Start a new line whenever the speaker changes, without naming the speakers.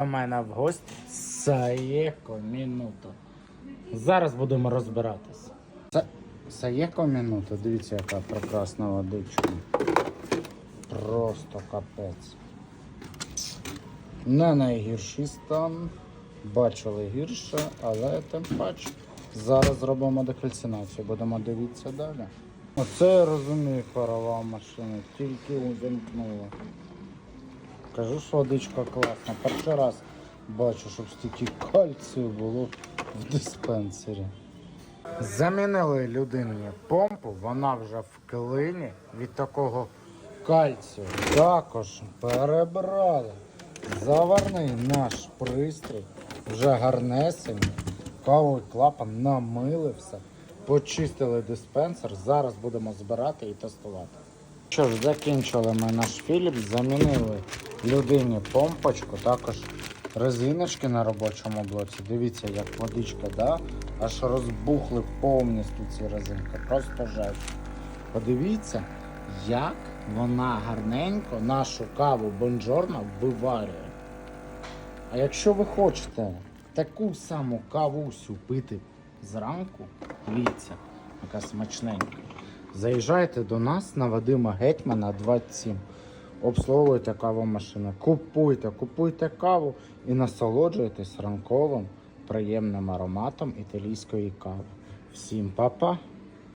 У мене в гості Саєко Мінуто. Зараз будемо розбиратися. Са... Саєко Мінуто, дивіться, яка прекрасна водичка. Просто капець. Не найгірший стан. Бачили гірше, але тим паче. Зараз зробимо декальцинацію, будемо дивитися далі. Оце я розумію парова машина, тільки увімкнула. Кажу, що водичка класна. Перший раз бачу, щоб стільки кальцію було в диспенсері. Замінили людині помпу, вона вже в клині від такого кальцію. Також перебрали. Заварний наш пристрій, вже гарнесенький. Кавовий клапан намили все. Почистили диспенсер. Зараз будемо збирати і тестувати. Що ж, закінчили ми наш Філіп, замінили людині помпочку, також резиночки на робочому блоці. Дивіться, як водичка, да? аж розбухли повністю ці резинки. Просто жесть. Подивіться, як вона гарненько нашу каву бонжорно виварює. А якщо ви хочете таку саму кавусю пити зранку, дивіться, яка смачненька. Заїжджайте до нас на Вадима Гетьмана 27. Обслуговуйте кавомашини. Купуйте, купуйте каву і насолоджуйтесь ранковим приємним ароматом італійської кави. Всім па-па!